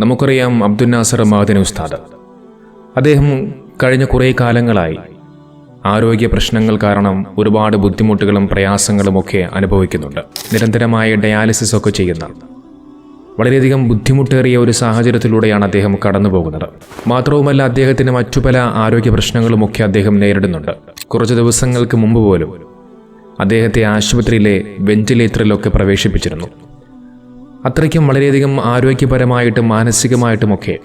നമുക്കറിയാം അബ്ദുൽ നാസർ മാദിൻ ഉസ്താദ്. അദ്ദേഹം കഴിഞ്ഞ കുറേ കാലങ്ങളായി ആരോഗ്യ പ്രശ്നങ്ങൾ കാരണം ഒരുപാട് ബുദ്ധിമുട്ടുകളും പ്രയാസങ്ങളും ഒക്കെ അനുഭവിക്കുന്നുണ്ട്. നിരന്തരമായ ഡയാലിസിസ് ഒക്കെ ചെയ്യുന്ന വളരെയധികം ബുദ്ധിമുട്ടേറിയ ഒരു സാഹചര്യത്തിലൂടെയാണ് അദ്ദേഹം കടന്നു പോകുന്നത് മാത്രവുമല്ല അദ്ദേഹത്തിന് മറ്റു പല ആരോഗ്യ പ്രശ്നങ്ങളുമൊക്കെ അദ്ദേഹം നേരിടുന്നുണ്ട്. കുറച്ച് ദിവസങ്ങൾക്ക് മുമ്പ് പോലും അദ്ദേഹത്തെ ആശുപത്രിയിലെ വെന്റിലേറ്ററിലൊക്കെ പ്രവേശിപ്പിച്ചിരുന്നു. അത്രയ്ക്കും വളരെയധികം ആരോഗ്യപരമായിട്ടും മാനസികമായിട്ടുമൊക്കെ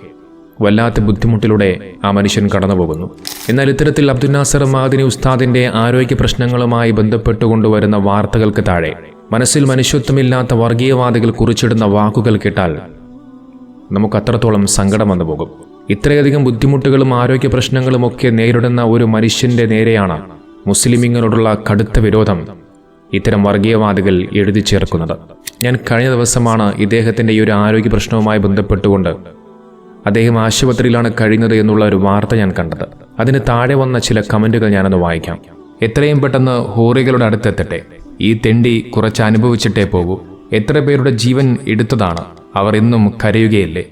വല്ലാത്ത ബുദ്ധിമുട്ടിലൂടെ ആ മനുഷ്യൻ കടന്നുപോകുന്നു. എന്നാൽ ഇത്തരത്തിൽ അബ്ദുൽ നാസർ മഹദിനി ഉസ്താദിന്റെ ആരോഗ്യ പ്രശ്നങ്ങളുമായി ബന്ധപ്പെട്ടുകൊണ്ടുവരുന്ന വാർത്തകൾക്ക് താഴെ മനസ്സിൽ മനുഷ്യത്വമില്ലാത്ത വർഗീയവാദികൾ കുറിച്ചിടുന്ന വാക്കുകൾ കേട്ടാൽ നമുക്ക് അത്രത്തോളം സങ്കടം വന്നു പോകും. ഇത്രയധികം ബുദ്ധിമുട്ടുകളും ആരോഗ്യ പ്രശ്നങ്ങളും ഒക്കെ നേരിടുന്ന ഒരു മനുഷ്യന്റെ നേരെയാണ് മുസ്ലിമിങ്ങളോടുള്ള കടുത്ത വിരോധം ഇത്തരം വർഗീയവാദികൾ എഴുതി ചേർക്കുന്നത്. ഞാൻ കഴിഞ്ഞ ദിവസമാണ് ഇദ്ദേഹത്തിന്റെ ഈ ഒരു ആരോഗ്യ പ്രശ്നവുമായി ബന്ധപ്പെട്ടുകൊണ്ട് അദ്ദേഹം ആശുപത്രിയിലാണ് കഴിയുന്നത് എന്നുള്ള ഒരു വാർത്ത ഞാൻ കണ്ടത്. അതിന് താഴെ വന്ന ചില കമന്റുകൾ ഞാനൊന്ന് വായിക്കാം. എത്രയും പെട്ടെന്ന് ഹോറികളുടെ അടുത്തെത്തട്ടെ. ഈ തെണ്ടി കുറച്ച് അനുഭവിച്ചിട്ടേ പോകൂ. എത്ര പേരുടെ ജീവൻ എടുത്തതാണ് അവർ ഇന്നും കരയുകയല്ലേ.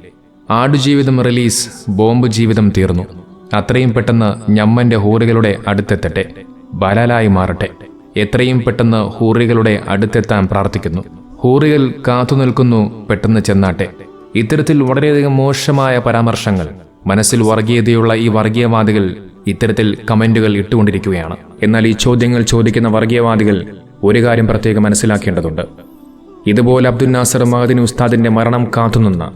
ആടുജീവിതം റിലീസ് ബോംബ് ജീവിതം തീർന്നു. അത്രയും പെട്ടെന്ന് ഞമ്മന്റെ ഹോറികളുടെ അടുത്തെത്തട്ടെ. ബലാലായി മാറട്ടെ. എത്രയും പെട്ടെന്ന് ഹൂറികളുടെ അടുത്തെത്താൻ പ്രാർത്ഥിക്കുന്നു. ഹൂറികൾ കാത്തുനിൽക്കുന്നു പെട്ടെന്ന് ചെന്നാട്ടെ. ഇത്തരത്തിൽ വളരെയധികം മോശമായ പരാമർശങ്ങൾ മനസ്സിൽ വർഗീയതയുള്ള ഈ വർഗീയവാദികൾ ഇത്തരത്തിൽ കമന്റുകൾ ഇട്ടുകൊണ്ടിരിക്കുകയാണ്. എന്നാൽ ഈ ചോദ്യങ്ങൾ ചോദിക്കുന്ന വർഗീയവാദികൾ ഒരു കാര്യം പ്രത്യേകം മനസ്സിലാക്കേണ്ടതുണ്ട്. ഇതുപോലെ അബ്ദുൽ നാസർ മഹദിൻ ഉസ്താദിന്റെ മരണം കാത്തുനിന്ന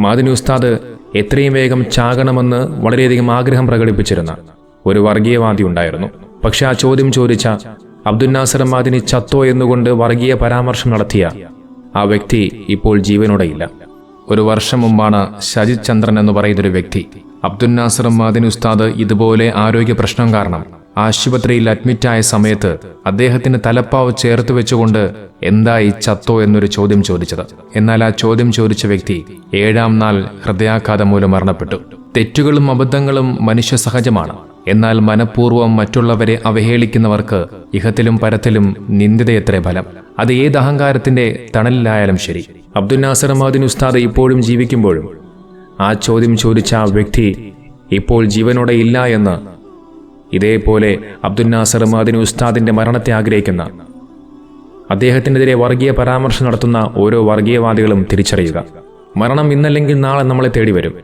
മഹദിൻ ഉസ്താദ് എത്രയും വേഗം ചാകണമെന്ന് വളരെയധികം ആഗ്രഹം പ്രകടിപ്പിച്ചിരുന്ന ഒരു വർഗീയവാദി ഉണ്ടായിരുന്നു. പക്ഷെ ആ ചോദ്യം ചോദിച്ച അബ്ദുൽ നാസർ മഹദിനി ചത്തോ എന്നുകൊണ്ട് വർഗീയ പരാമർശം നടത്തിയ ആ വ്യക്തി ഇപ്പോൾ ജീവനോടെയില്ല. ഒരു വർഷം മുമ്പാണ് ശജിത് ചന്ദ്രൻ എന്ന് പറയുന്നൊരു വ്യക്തി. അബ്ദുൽ നാസർ മഹദിൻ ഉസ്താദ് ഇതുപോലെ ആരോഗ്യ പ്രശ്നം കാരണം ആശുപത്രിയിൽ അഡ്മിറ്റായ സമയത്ത് അദ്ദേഹത്തിന് തലപ്പാവ് ചേർത്ത് വെച്ചുകൊണ്ട് എന്തായി ചത്തോ എന്നൊരു ചോദ്യം ചോദിച്ചത്. എന്നാൽ ആ ചോദ്യം ചോദിച്ച വ്യക്തി ഏഴാം നാൾ ഹൃദയാഘാതം മൂലം മരണപ്പെട്ടു. തെറ്റുകളും അബദ്ധങ്ങളും മനുഷ്യ സഹജമാണ്. എന്നാൽ മനഃപൂർവം മറ്റുള്ളവരെ അവഹേളിക്കുന്നവർക്ക് ഇഹത്തിലും പരത്തിലും നിന്ദിതയത്രേ ഫലം. അത് ഏത് അഹങ്കാരത്തിന്റെ തണലിലായാലും ശരി. അബ്ദുൽ നാസർ മഹദിൻ ഉസ്താദ് ഇപ്പോഴും ജീവിക്കുമ്പോഴും ആ ചോദ്യം ചോദിച്ച ആ വ്യക്തി ഇപ്പോൾ ജീവനോടെ ഇല്ല എന്ന് ഇതേപോലെ അബ്ദുൽ നാസർ മഹദിൻ ഉസ്താദിന്റെ മരണത്തെ ആഗ്രഹിക്കുന്ന അദ്ദേഹത്തിനെതിരെ വർഗീയ പരാമർശം നടത്തുന്ന ഓരോ വർഗീയവാദികളും തിരിച്ചറിയുക. മരണം ഇന്നല്ലെങ്കിൽ നാളെ നമ്മളെ തേടി വരും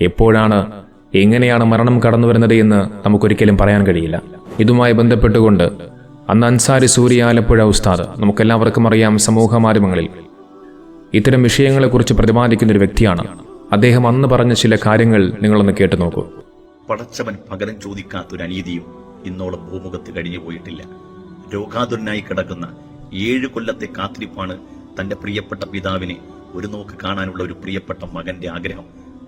എപ്പോഴാണ് എങ്ങനെയാണ് മരണം കടന്നു വരുന്നത് എന്ന് നമുക്കൊരിക്കലും പറയാൻ കഴിയില്ല. ഇതുമായി ബന്ധപ്പെട്ടുകൊണ്ട് അന്ന് അൻസാരി സൂര്യ ആലപ്പുഴ ഉസ്താദ് നമുക്കെല്ലാവർക്കും അറിയാം സമൂഹ മാധ്യമങ്ങളിൽ ഇത്തരം വിഷയങ്ങളെക്കുറിച്ച് പ്രതിപാദിക്കുന്ന ഒരു വ്യക്തിയാണ്. അദ്ദേഹം അന്ന് പറഞ്ഞ ചില കാര്യങ്ങൾ നിങ്ങളൊന്ന് കേട്ടു നോക്കൂ. പടച്ചവൻ പകരം ചോദിക്കാത്തൊരു അനീതിയും ഇന്നോളം ഭൂമുഖത്ത് കഴിഞ്ഞു പോയിട്ടില്ല. രോഗാതുരനായി കിടക്കുന്ന ഏഴു കൊല്ലത്തെ കാത്തിരിപ്പാണ് തന്റെ പ്രിയപ്പെട്ട പിതാവിനെ ഒരു നോക്ക് കാണാനുള്ള ഒരു പ്രിയപ്പെട്ട മകന്റെ ആഗ്രഹം.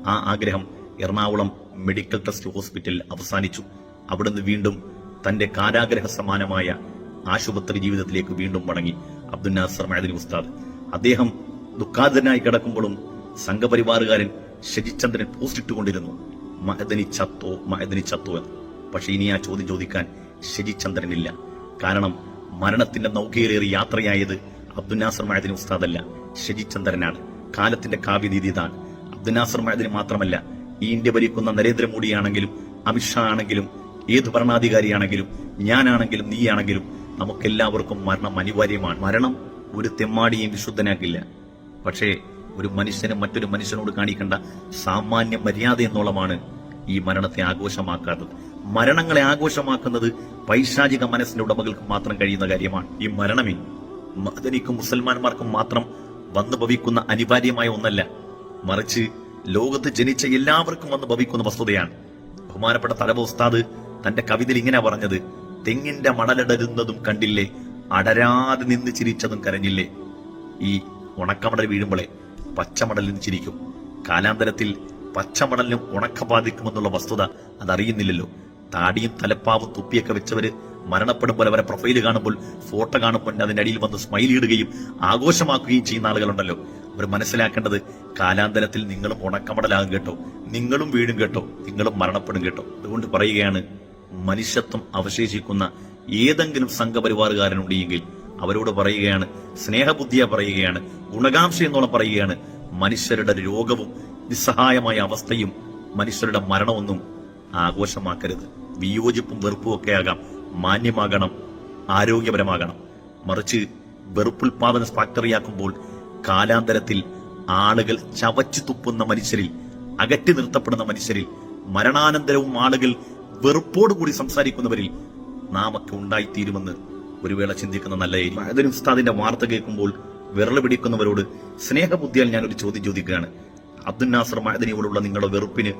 ആ ആഗ്രഹം എറണാകുളം മെഡിക്കൽ ട്രസ്റ്റ് ഹോസ്പിറ്റലിൽ അവസാനിച്ചു. അവിടുന്ന് വീണ്ടും തന്റെ കാരാഗ്രഹ സമാനമായ ആശുപത്രി ജീവിതത്തിലേക്ക് വീണ്ടും മടങ്ങി. അബ്ദുൽ നാസർ മഹദിൻ ഉസ്താദ്. അദ്ദേഹം ദുഃഖാതനായി കിടക്കുമ്പോഴും സംഘപരിവാറുകാരൻ ഷജിചന്ദ്രൻ പോസ്റ്റ് ഇട്ടുകൊണ്ടിരുന്നു. മഹദനി ചത്തോ മഹദനി ചത്തോ എന്ന്. പക്ഷെ ഇനി ആ ചോദ്യം ചോദിക്കാൻ ശശിചന്ദ്രനില്ല. കാരണം മരണത്തിന്റെ നൗകയിലേറി യാത്രയായത് അബ്ദുൽ നാസർ മഹദിൻ ഉസ്താദല്ല ഷജിചന്ദ്രനാണ് കാലത്തിന്റെ കാവ്യനീതി ഇതാണ്. അബ്ദുൽ നാസർ മഹദിനി മാത്രമല്ല ഈ ഇന്ത്യ ഭരിക്കുന്ന നരേന്ദ്രമോദിയാണെങ്കിലും അമിത്ഷാ ആണെങ്കിലും ഏത് ഭരണാധികാരിയാണെങ്കിലും ഞാനാണെങ്കിലും നീയാണെങ്കിലും നമുക്കെല്ലാവർക്കും മരണം അനിവാര്യമാണ്. മരണം ഒരു തെമ്മാടിയും വിശുദ്ധനാക്കില്ല. പക്ഷേ ഒരു മനുഷ്യന് മറ്റൊരു മനുഷ്യനോട് കാണിക്കേണ്ട സാമാന്യ മര്യാദ എന്നോളമാണ് ഈ മരണത്തെ ആഘോഷമാക്കാത്തത്. മരണങ്ങളെ ആഘോഷമാക്കുന്നത് പൈശാചിക മനസ്സിന്റെ ഉടമകൾക്ക് മാത്രം കഴിയുന്ന കാര്യമാണ്. ഈ മരണമേ മദനിക്കും മുസൽമാന്മാർക്കും മാത്രം വന്നു ഭവിക്കുന്ന അനിവാര്യമായ ഒന്നല്ല. മറിച്ച് ലോകത്ത് ജനിച്ച എല്ലാവർക്കും വന്ന് ഭവിക്കുന്ന വസ്തുതയാണ്. ബഹുമാനപ്പെട്ട തലവ ഉസ്താദ് തന്റെ കവിതയിൽ ഇങ്ങനെ പറഞ്ഞത് തെങ്ങിന്റെ മണലടരുന്നതും കണ്ടില്ലേ അടരാതെ നിന്ന് ചിരിച്ചതും കരഞ്ഞില്ലേ. ഈ ഉണക്കമടൽ വീഴുമ്പോളെ പച്ചമടലിൽ ചിരിക്കും. കാലാന്തരത്തിൽ പച്ചമടലിനും ഉണക്ക ബാധിക്കുമെന്നുള്ള വസ്തുത അതറിയുന്നില്ലല്ലോ. താടിയും തലപ്പാവും തുപ്പിയൊക്കെ വെച്ചവര് മരണപ്പെടുമ്പോൾ അവരെ പ്രൊഫൈൽ കാണുമ്പോൾ ഫോട്ടോ കാണുമ്പോൾ അതിന്റെ അടിയിൽ വന്ന് സ്മൈൽ ഇടുകയും ആഘോഷമാക്കുകയും ചെയ്യുന്ന ആളുകളുണ്ടല്ലോ. അവർ മനസ്സിലാക്കേണ്ടത് കാലാന്തരത്തിൽ നിങ്ങളും ഉണക്കമടലാകും കേട്ടോ. നിങ്ങളും വീടും കേട്ടോ. നിങ്ങളും മരണപ്പെടും കേട്ടോ. അതുകൊണ്ട് പറയുകയാണ് മനുഷ്യത്വം അവശേഷിക്കുന്ന ഏതെങ്കിലും സംഘപരിവാറുകാരനുണ്ടെങ്കിൽ അവരോട് പറയുകയാണ് സ്നേഹബുദ്ധിയ പറയുകയാണ് ഗുണകാംക്ഷ എന്നോളം പറയുകയാണ് മനുഷ്യരുടെ രോഗവും നിസ്സഹായമായ അവസ്ഥയും മനുഷ്യരുടെ മരണമൊന്നും ആഘോഷമാക്കരുത്. വിയോജിപ്പും വെറുപ്പും ഒക്കെ ആകാം. മാന്യമാകണം ആരോഗ്യപരമാകണം. മറിച്ച് വെറുപ്പുൽപാദന ഫാക്ടറിയാക്കുമ്പോൾ കാലാന്തരത്തിൽ ആളുകൾ ചവച്ചു തുപ്പുന്ന മനുഷ്യരിൽ അകറ്റി നിർത്തപ്പെടുന്ന മനുഷ്യരിൽ മരണാനന്തരവും ആളുകൾ വെറുപ്പോടുകൂടി സംസാരിക്കുന്നവരിൽ നാം ഒക്കെ ഉണ്ടായിത്തീരുമെന്ന് ഒരു വേള ചിന്തിക്കുന്ന നല്ലതായിരിക്കും അതിന് ഉസ്താദിന്റെ വാർത്ത കേൾക്കുമ്പോൾ വിരൽ പിടിക്കുന്നവരോട് സ്നേഹബുദ്ധിയാൽ ഞാൻ ഒരു ചോദ്യം ചോദിക്കുകയാണ്. അബ്ദുൽ നാസർ മഹദനിയോടുള്ള നിങ്ങളുടെ വെറുപ്പിന്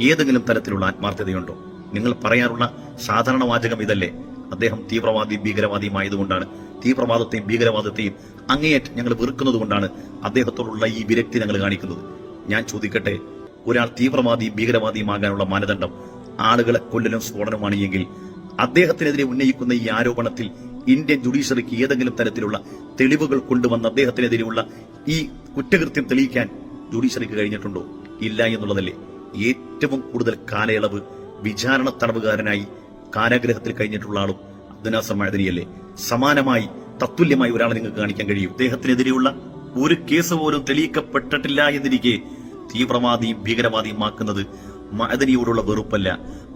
ഏതെങ്കിലും തരത്തിലുള്ള ആത്മാർത്ഥതയുണ്ടോ? നിങ്ങൾ പറയാറുള്ള സാധാരണ വാചകം ഇതല്ലേ? അദ്ദേഹം തീവ്രവാദി ഭീകരവാദിയുമായതുകൊണ്ടാണ്. തീവ്രവാദത്തെയും ഭീകരവാദത്തെയും അങ്ങേയറ്റം ഞങ്ങൾ വെറുക്കുന്നത് കൊണ്ടാണ് അദ്ദേഹത്തോടുള്ള ഈ വിരക്തി ഞങ്ങൾ കാണിക്കുന്നത്. ഞാൻ ചോദിക്കട്ടെ ഒരാൾ തീവ്രവാദിയും ഭീകരവാദിയുമാകാനുള്ള മാനദണ്ഡം ആളുകളെ കൊല്ലലും സ്ഫോടനമാണ് എങ്കിൽ അദ്ദേഹത്തിനെതിരെ ഉന്നയിക്കുന്ന ഈ ആരോപണത്തിൽ ഇന്ത്യൻ ജുഡീഷ്യറിക്ക് ഏതെങ്കിലും തരത്തിലുള്ള തെളിവുകൾ കൊണ്ടുവന്ന് അദ്ദേഹത്തിനെതിരെയുള്ള ഈ കുറ്റകൃത്യം തെളിയിക്കാൻ ജുഡീഷ്യറിക്ക് കഴിഞ്ഞിട്ടുണ്ടോ? ഇല്ല എന്നുള്ളതല്ലേ. ഏറ്റവും കൂടുതൽ കാലയളവ് വിചാരണ തടവുകാരനായി കാരാഗ്രഹത്തിൽ കഴിഞ്ഞിട്ടുള്ള ആളും അബ്ദുനാസർ മഴദനിയല്ലേ സമാനമായി തത്തുല്യമായി ഒരാളെ നിങ്ങൾക്ക് കാണിക്കാൻ കഴിയും. ദേഹത്തിനെതിരെയുള്ള ഒരു കേസ് പോലും തെളിയിക്കപ്പെട്ടിട്ടില്ല എന്നിരിക്കെ തീവ്രവാദിയും ഭീകരവാദിയും ആക്കുന്നത് മഅദനിയോടുള്ള വെറുപ്പല്ല.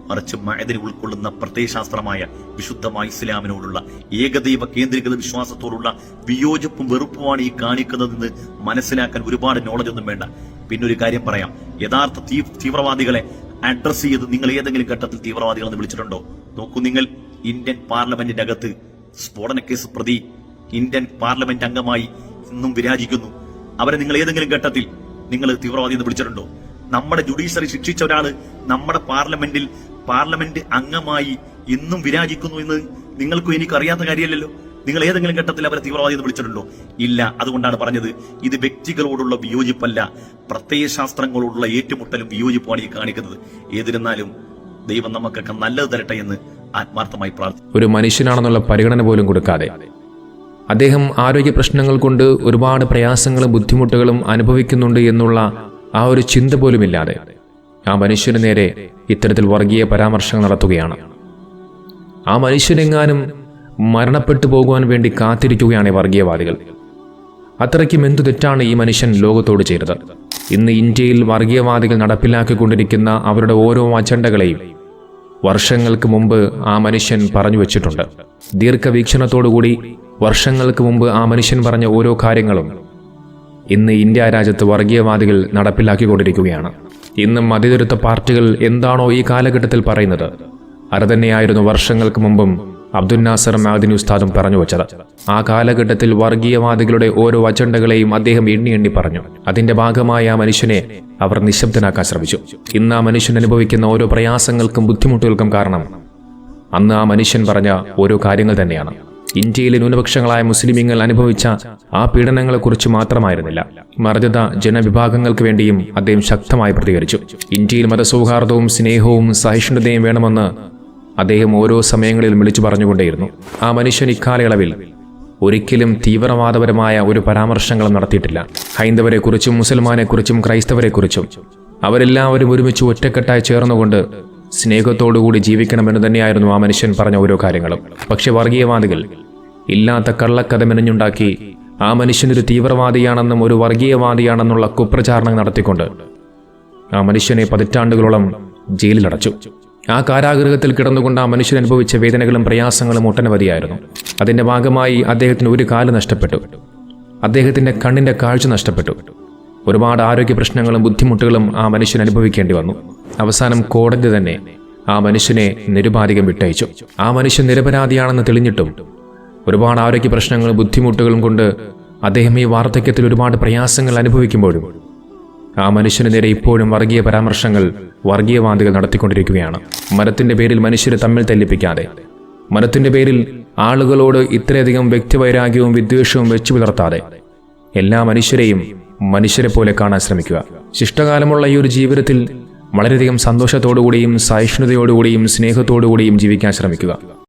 മറിച്ച് മഅദനി ഉൾക്കൊള്ളുന്ന പ്രത്യയശാസ്ത്രമായ വിശുദ്ധമായ ഇസ്ലാമിനോടുള്ള ഏകദൈവ കേന്ദ്രീകൃത വിശ്വാസത്തോടുള്ള വിയോജിപ്പും വെറുപ്പുമാണ് ഈ കാണിക്കുന്നതെന്ന് മനസ്സിലാക്കാൻ ഒരുപാട് നോളജ് ഒന്നും വേണ്ട. പിന്നെ ഒരു കാര്യം പറയാം. യഥാർത്ഥ തീവ്രവാദികളെ അഡ്രസ് ചെയ്ത് നിങ്ങൾ ഏതെങ്കിലും ഘട്ടത്തിൽ തീവ്രവാദികളെന്ന് വിളിച്ചിട്ടുണ്ടോ? നോക്കൂ നിങ്ങൾ. ഇന്ത്യൻ പാർലമെന്റിന്റെ അകത്ത് സ്ഫോടന കേസ് പ്രതി ഇന്ത്യൻ പാർലമെന്റ് അംഗമായി ഇന്നും വിരാജിക്കുന്നു. അവരെ നിങ്ങൾ ഏതെങ്കിലും ഘട്ടത്തിൽ നിങ്ങൾ തീവ്രവാദി എന്ന് വിളിച്ചിട്ടുണ്ടോ? നമ്മുടെ ജുഡീഷ്യറി ശിക്ഷിച്ച ഒരാൾ നമ്മുടെ പാർലമെന്റിൽ പാർലമെന്റ് അംഗമായി ഇന്നും വിരാജിക്കുന്നു എന്ന് നിങ്ങൾക്കും എനിക്ക് അറിയാത്ത കാര്യമല്ലല്ലോ. നിങ്ങൾ ഏതെങ്കിലും ഘട്ടത്തിൽ അവരെ തീവ്രവാദി എന്ന് വിളിച്ചിട്ടുണ്ടോ? ഇല്ല അതുകൊണ്ടാണ് പറഞ്ഞത് ഇത് വ്യക്തികളോടുള്ള വിയോജിപ്പല്ല. പ്രത്യയശാസ്ത്രങ്ങളോടുള്ള ഏറ്റുമുട്ടലും വിയോജിപ്പാണ് ഈ കാണിക്കുന്നത്. ഏതിരുന്നാലും ദൈവം നമുക്കൊക്കെ നല്ലത് തരട്ടെ എന്ന് ആത്മാർത്ഥമായി പ്രാർത്ഥിക്കും. ഒരു മനുഷ്യനാണെന്നുള്ള പരിഗണന പോലും കൊടുക്കാതെ. അദ്ദേഹം ആരോഗ്യ പ്രശ്നങ്ങൾ കൊണ്ട് ഒരുപാട് പ്രയാസങ്ങളും ബുദ്ധിമുട്ടുകളും അനുഭവിക്കുന്നുണ്ട് എന്നുള്ള ആ ഒരു ചിന്ത പോലുമില്ലാതെ ആ മനുഷ്യന് നേരെ ഇത്തരത്തിൽ വർഗീയ പരാമർശങ്ങൾ നടത്തുകയാണ്. ആ മനുഷ്യനെങ്ങാനും മരണപ്പെട്ടു പോകുവാൻ വേണ്ടി കാത്തിരിക്കുകയാണ് വർഗീയവാദികൾ. അത്രയ്ക്കും എന്തു തെറ്റാണ് ഈ മനുഷ്യൻ ലോകത്തോട് ചെയ്തത്? ഇന്ന് ഇന്ത്യയിൽ വർഗീയവാദികൾ നടപ്പിലാക്കിക്കൊണ്ടിരിക്കുന്ന അവരുടെ ഓരോ അജണ്ടകളെയും വർഷങ്ങൾക്ക് മുമ്പ് ആ മനുഷ്യൻ പറഞ്ഞു വച്ചിട്ടുണ്ട്. ദീർഘവീക്ഷണത്തോടുകൂടി വർഷങ്ങൾക്ക് മുമ്പ് ആ മനുഷ്യൻ പറഞ്ഞ ഓരോ കാര്യങ്ങളും ഇന്ന് ഇന്ത്യ രാജ്യത്ത് വർഗീയവാദികൾ നടപ്പിലാക്കിക്കൊണ്ടിരിക്കുകയാണ്. ഇന്നും മതിതിരുത്ത പാർട്ടികൾ എന്താണോ ഈ കാലഘട്ടത്തിൽ പറയുന്നത് അത് തന്നെയായിരുന്നു വർഷങ്ങൾക്ക് മുമ്പും അബ്ദുൽ നാസർ മാദിനി ഉസ്താദും പറഞ്ഞു വച്ചത്. ആ കാലഘട്ടത്തിൽ വർഗീയവാദികളുടെ ഓരോ അജണ്ടകളെയും അദ്ദേഹം എണ്ണി എണ്ണി പറഞ്ഞു. അതിന്റെ ഭാഗമായ ആ മനുഷ്യനെ അവർ നിശബ്ദനാക്കാൻ ശ്രമിച്ചു. ഇന്ന് ആ മനുഷ്യൻ അനുഭവിക്കുന്ന ഓരോ പ്രയാസങ്ങൾക്കും ബുദ്ധിമുട്ടുകൾക്കും കാരണം അന്ന് ആ മനുഷ്യൻ പറഞ്ഞ ഓരോ കാര്യങ്ങൾ തന്നെയാണ്. ഇന്ത്യയിലെ ന്യൂനപക്ഷങ്ങളായ മുസ്ലിമീങ്ങൾ അനുഭവിച്ച ആ പീഡനങ്ങളെക്കുറിച്ച് മാത്രമായിരുന്നില്ല. മർദ്ദത ജനവിഭാഗങ്ങൾക്ക് വേണ്ടിയും അദ്ദേഹം ശക്തമായി പ്രതികരിച്ചു. ഇന്ത്യയിൽ മതസൗഹാർദ്ദവും സ്നേഹവും സഹിഷ്ണുതയും വേണമെന്ന് അദ്ദേഹം ഓരോ സമയങ്ങളിലും വിളിച്ചു പറഞ്ഞുകൊണ്ടേയിരുന്നു. ആ മനുഷ്യൻ ഇക്കാലയളവിൽ ഒരിക്കലും തീവ്രവാദപരമായ ഒരു പരാമർശങ്ങളും നടത്തിയിട്ടില്ല. ഹൈന്ദവരെക്കുറിച്ചും മുസൽമാനെക്കുറിച്ചും ക്രൈസ്തവരെക്കുറിച്ചും അവരെല്ലാവരും ഒരുമിച്ച് ഒറ്റക്കെട്ടായി ചേർന്നുകൊണ്ട് സ്നേഹത്തോടുകൂടി ജീവിക്കണമെന്ന് തന്നെയായിരുന്നു ആ മനുഷ്യൻ പറഞ്ഞ ഓരോ കാര്യങ്ങളും. പക്ഷെ വർഗീയവാദികൾ ഇല്ലാത്ത കള്ളക്കഥ മെനഞ്ഞുണ്ടാക്കി ആ മനുഷ്യനൊരു തീവ്രവാദിയാണെന്നും ഒരു വർഗീയവാദിയാണെന്നുള്ള കുപ്രചാരണം നടത്തിക്കൊണ്ട് ആ മനുഷ്യനെ പതിറ്റാണ്ടുകളോളം ജയിലിലടച്ചു. ആ കാരാഗ്രഹത്തിൽ കിടന്നുകൊണ്ട് ആ മനുഷ്യൻ അനുഭവിച്ച വേദനകളും പ്രയാസങ്ങളും ഒട്ടനവധിയായിരുന്നു. അതിന്റെ ഭാഗമായി അദ്ദേഹത്തിന് ഒരു കാൽ നഷ്ടപ്പെട്ടു. അദ്ദേഹത്തിന്റെ കണ്ണിന്റെ കാഴ്ച നഷ്ടപ്പെട്ടു. ഒരുപാട് ആരോഗ്യ പ്രശ്നങ്ങളും ബുദ്ധിമുട്ടുകളും ആ മനുഷ്യൻ അനുഭവിക്കേണ്ടി വന്നു. അവസാനം കോടതി തന്നെ ആ മനുഷ്യനെ നിരുപാധികം വിട്ടയച്ചു. ആ മനുഷ്യൻ നിരപരാധിയാണെന്ന് തെളിഞ്ഞിട്ടും ഒരുപാട് ആരോഗ്യ പ്രശ്നങ്ങളും ബുദ്ധിമുട്ടുകളും കൊണ്ട് അദ്ദേഹം ഈ വാർദ്ധക്യത്തിൽ ഒരുപാട് പ്രയാസങ്ങൾ അനുഭവിക്കുമ്പോഴും ആ മനുഷ്യന് നേരെ ഇപ്പോഴും വർഗീയ പരാമർശങ്ങൾ വർഗീയവാദികൾ നടത്തിക്കൊണ്ടിരിക്കുകയാണ്. മരത്തിന്റെ പേരിൽ മനുഷ്യരെ തമ്മിൽ തല്ലിപ്പിക്കാതെ മരത്തിന്റെ പേരിൽ ആളുകളോട് ഇത്രയധികം വ്യക്തിവൈരാഗ്യവും വിദ്വേഷവും വെച്ചു പുലർത്താതെ. എല്ലാ മനുഷ്യരെയും മനുഷ്യരെ പോലെ കാണാൻ ശ്രമിക്കുക. ശിഷ്ടകാലമുള്ള ഈ ഒരു ജീവിതത്തിൽ വളരെയധികം സന്തോഷത്തോടുകൂടിയും സഹിഷ്ണുതയോടുകൂടിയും സ്നേഹത്തോടുകൂടിയും ജീവിക്കാൻ ശ്രമിക്കുക.